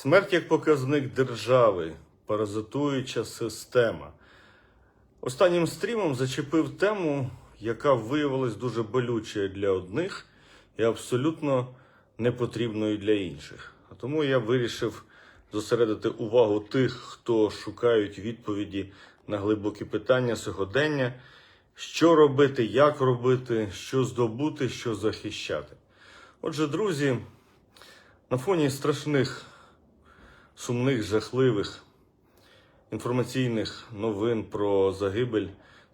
Смерть як показник держави, паразитуюча система. Останнім стрімом зачепив тему, яка виявилась дуже болючою для одних і абсолютно непотрібною для інших. А тому я вирішив зосередити увагу тих, хто шукають відповіді на глибокі питання сьогодення, що робити, як робити, що здобути, що захищати. Отже, друзі, на фоні страшних, сумних, жахливих інформаційних новин про загибель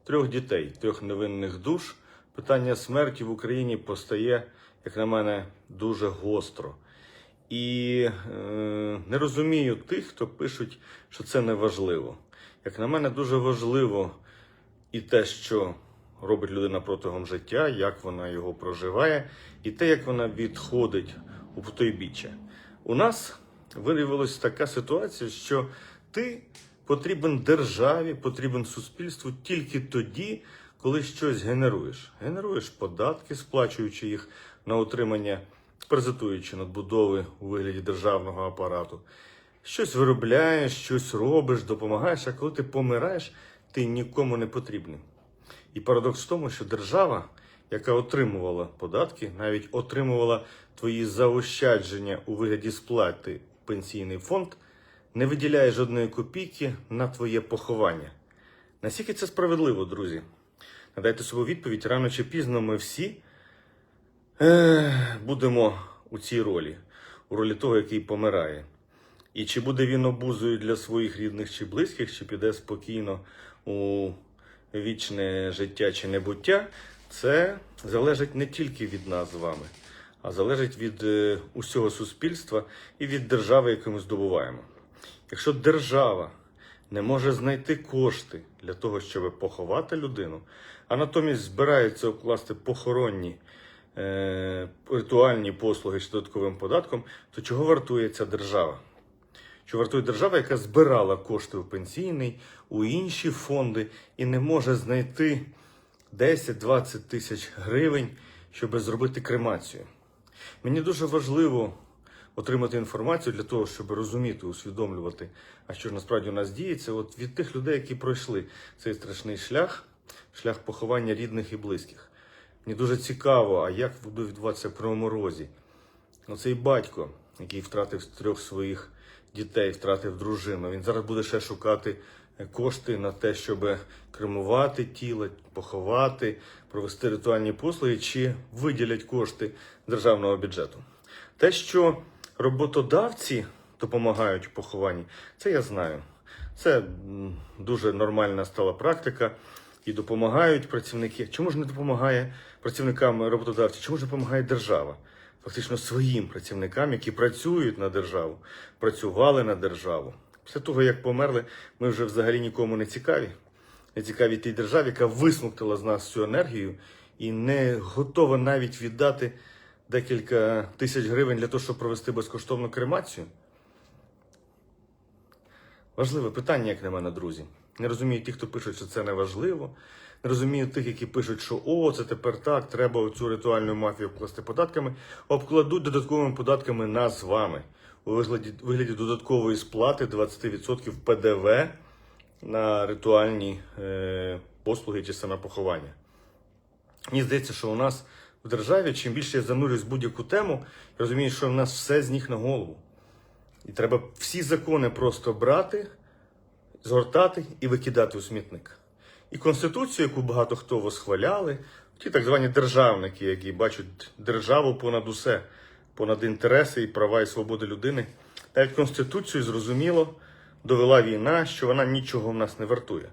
трьох дітей, трьох невинних душ, питання смерті в Україні постає, як на мене, дуже гостро. І е, не розумію тих, хто пишуть, що це не важливо. Як на мене, дуже важливо і те, що робить людина протягом життя, як вона його проживає, і те, як вона відходить у потойбіччя. У нас виявилася така ситуація, що ти потрібен державі, потрібен суспільству тільки тоді, коли щось генеруєш. Генеруєш податки, сплачуючи їх на утримання, презентуючи надбудови у вигляді державного апарату. Щось виробляєш, щось робиш, допомагаєш, а коли ти помираєш, ти нікому не потрібний. І парадокс в тому, що держава, яка отримувала податки, навіть отримувала твої заощадження у вигляді сплати пенсійний фонд, не виділяє жодної копійки на твоє поховання. Наскільки це справедливо, друзі? Надайте собі відповідь, рано чи пізно ми всі е, будемо у цій ролі, у ролі того, який помирає. І чи буде він обузою для своїх рідних чи близьких, чи піде спокійно у вічне життя чи небуття, це залежить не тільки від нас з вами, а залежить від е, усього суспільства і від держави, яку ми здобуваємо. Якщо держава не може знайти кошти для того, щоб поховати людину, а натомість збирається укласти похоронні е, ритуальні послуги з додатковим податком, то чого вартує ця держава? Що вартує держава, яка збирала кошти у пенсійний, у інші фонди і не може знайти 10-20 тисяч гривень, щоб зробити кремацію. Мені дуже важливо отримати інформацію для того, щоб розуміти, усвідомлювати, а що ж насправді у нас діється, от від тих людей, які пройшли цей страшний шлях, шлях поховання рідних і близьких. Мені дуже цікаво, а як буде відбуватися в Кривому. Оцей батько, який втратив трьох своїх дітей, втратив дружину, він зараз буде ще шукати кошти на те, щоб кремувати тіло, поховати, провести ритуальні послуги, чи виділять кошти державного бюджету. Те, що роботодавці допомагають у похованні, це я знаю. Це дуже нормальна стала практика. І допомагають працівники. Чому ж не допомагає працівникам роботодавців? Чому ж допомагає держава? Фактично своїм працівникам, які працюють на державу, працювали на державу. Після того, як померли, ми вже взагалі нікому не цікаві. Не цікаві тій державі, яка висмоктала з нас цю енергію і не готова навіть віддати декілька тисяч гривень для того, щоб провести безкоштовну кремацію. Важливе питання, як на мене, друзі. Не розумію ті, хто пишуть, що це не важливо. Не розумію тих, які пишуть, що о, це тепер так, треба цю ритуальну мафію обкласти податками. Обкладуть додатковими податками нас з вами у вигляді, вигляді додаткової сплати 20% ПДВ на ритуальні е, послуги чи саме поховання. Мені здається, що у нас в державі, чим більше я занурююсь в будь-яку тему, я розумію, що в нас все з ніг на голову. І треба всі закони просто брати, згортати і викидати у смітник. І Конституцію, яку багато хто восхваляли, ті так звані державники, які бачать державу понад усе, понад інтереси і права і свободи людини. Навіть Конституцію зрозуміло довела війна, що вона нічого в нас не вартує.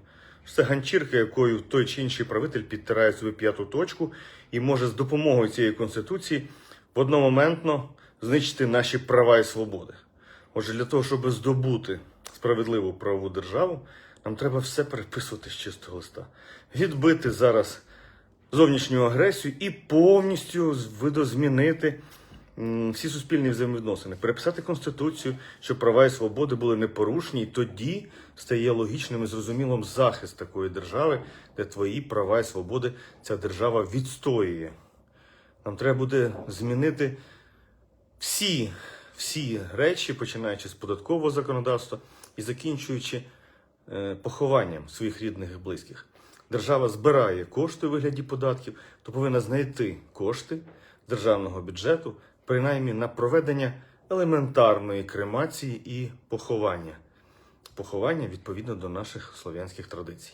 Це ганчірка, якою той чи інший правитель підтирає свою п'яту точку і може з допомогою цієї конституції в одномоментно знищити наші права і свободи. Отже, для того, щоб здобути справедливу правову державу, нам треба все переписувати з чистого листа. Відбити зараз зовнішню агресію і повністю видозмінити всі суспільні взаємовідносини, переписати конституцію, щоб права і свободи були непорушні, і тоді стає логічним і зрозумілим захист такої держави, де твої права і свободи ця держава відстоює. Нам треба буде змінити всі, всі речі, починаючи з податкового законодавства і закінчуючи е, похованням своїх рідних і близьких. Держава збирає кошти у вигляді податків, то повинна знайти кошти державного бюджету, принаймні на проведення елементарної кремації і поховання. Поховання відповідно до наших слов'янських традицій.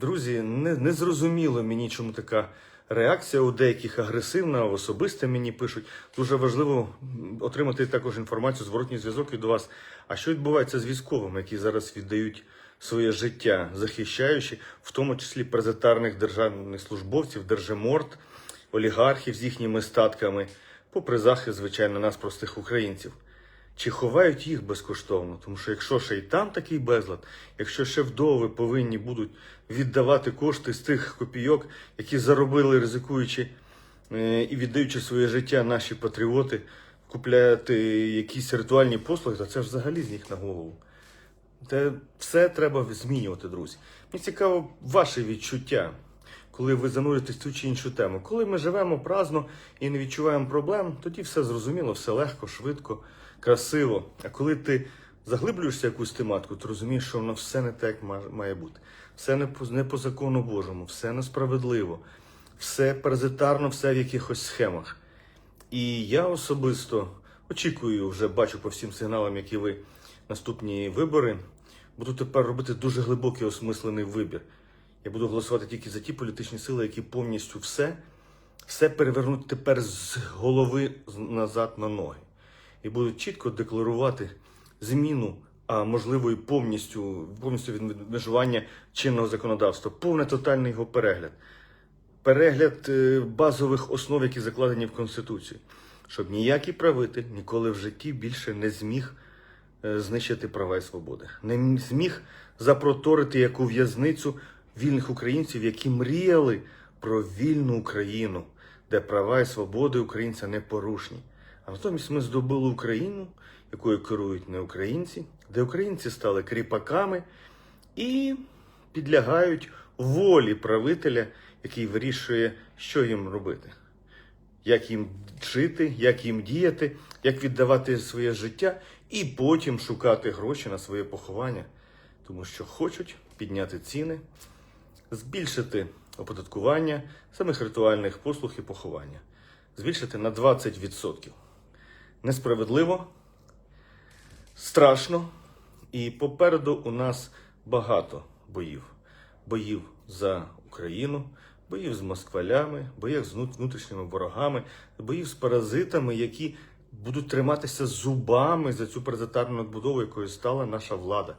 Друзі, не, не зрозуміло мені, чому така реакція у деяких агресивна, особисто мені пишуть. Дуже важливо отримати також інформацію, зворотній зв'язок від вас. А що відбувається з військовими, які зараз віддають своє життя, захищаючи, в тому числі презентарних державних службовців, держиморд, олігархів з їхніми статками, попри захист, звичайно, нас, простих українців. Чи ховають їх безкоштовно? Тому що якщо ще й там такий безлад, якщо ще вдови повинні будуть віддавати кошти з тих копійок, які заробили, ризикуючи е, і віддаючи своє життя наші патріоти, купляти якісь ритуальні послуги, то це ж взагалі з них на голову. Це все треба змінювати, друзі. Мені цікаво ваше відчуття, коли ви зануритесь в ту чи іншу тему. Коли ми живемо праздно і не відчуваємо проблем, тоді все зрозуміло, все легко, швидко, красиво. А коли ти заглиблюєшся в якусь тематику, ти розумієш, що воно все не так має бути. Все не по, не по закону Божому, все несправедливо, все паразитарно, все в якихось схемах. І я особисто очікую, вже бачу по всім сигналам, які ви наступні вибори. Буду тепер робити дуже глибокий осмислений вибір. Я буду голосувати тільки за ті політичні сили, які повністю все, все перевернуть тепер з голови назад на ноги. І будуть чітко декларувати зміну, а можливо і повністю, повністю відмежування чинного законодавства, повний тотальний його перегляд. Перегляд е, базових основ, які закладені в Конституції, щоб ніякий правитель ніколи в житті більше не зміг е, знищити права і свободи, не зміг запроторити яку в'язницю вільних українців, які мріяли про вільну Україну, де права і свободи українця не порушні. А натомість ми здобули Україну, якою керують не українці, де українці стали кріпаками і підлягають волі правителя, який вирішує, що їм робити, як їм жити, як їм діяти, як віддавати своє життя, і потім шукати гроші на своє поховання, тому що хочуть підняти ціни, збільшити оподаткування самих ритуальних послуг і поховання, збільшити на 20%. Несправедливо, страшно, і попереду у нас багато боїв. Боїв за Україну, боїв з москвалями, боїв з внутрішніми ворогами, боїв з паразитами, які будуть триматися зубами за цю паразитарну надбудову, якою стала наша влада.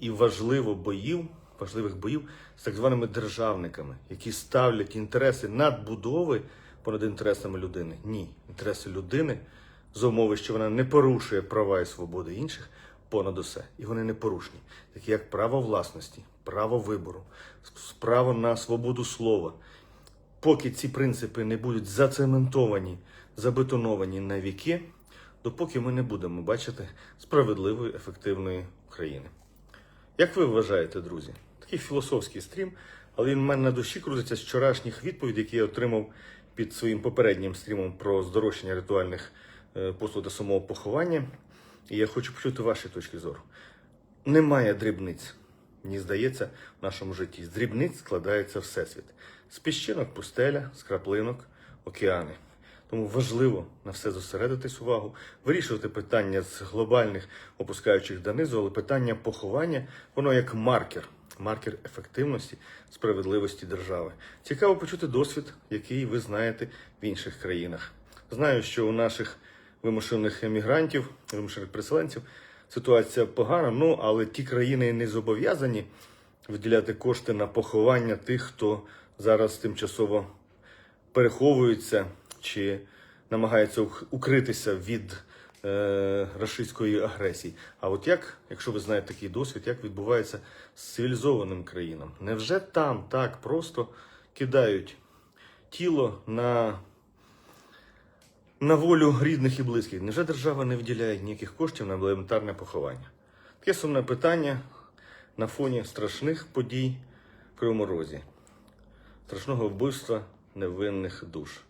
І важливо боїв, важливих боїв з так званими державниками, які ставлять інтереси надбудови понад інтересами людини. Ні, інтереси людини за умови, що вона не порушує права і свободи інших понад усе. І вони не порушні, такі як право власності, право вибору, право на свободу слова. Поки ці принципи не будуть зацементовані, забетоновані на віки, допоки ми не будемо бачити справедливої, ефективної України. Як ви вважаєте, друзі? Такий філософський стрім, але він в мене на душі крутиться з вчорашніх відповідей, які я отримав під своїм попереднім стрімом про здорожчання ритуальних е, послуг та самого поховання. І я хочу почути ваші точки зору. Немає дрібниць, мені здається, в нашому житті. З дрібниць складається всесвіт. З піщинок пустеля, з краплинок океани. Тому важливо на все зосередитись увагу, вирішувати питання з глобальних опускаючих донизу, але питання поховання, воно як маркер, маркер ефективності, справедливості держави. Цікаво почути досвід, який ви знаєте в інших країнах. Знаю, що у наших вимушених емігрантів, вимушених переселенців ситуація погана, ну але ті країни не зобов'язані виділяти кошти на поховання тих, хто зараз тимчасово переховується чи намагається укритися від е, рашистської агресії. А от як, якщо ви знаєте такий досвід, як відбувається з цивілізованим країнам? Невже там так просто кидають тіло на, на волю рідних і близьких? Невже держава не виділяє ніяких коштів на елементарне поховання? Таке сумне питання на фоні страшних подій в Кривому Розі страшного вбивства невинних душ,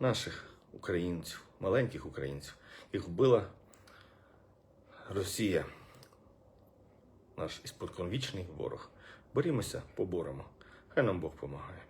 наших українців, маленьких українців. Їх вбила Росія, наш іспоконвічний ворог. Борімося, поборемо. Хай нам Бог помагає.